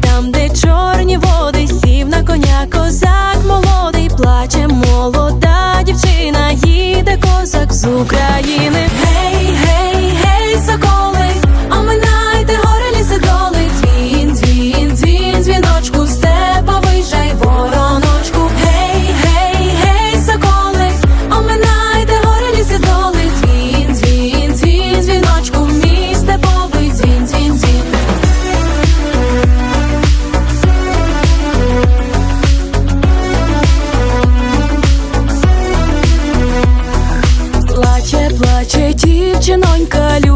там, де чорні води, сів на коня, козак молодий, плаче молодий. плаче дівчинонька.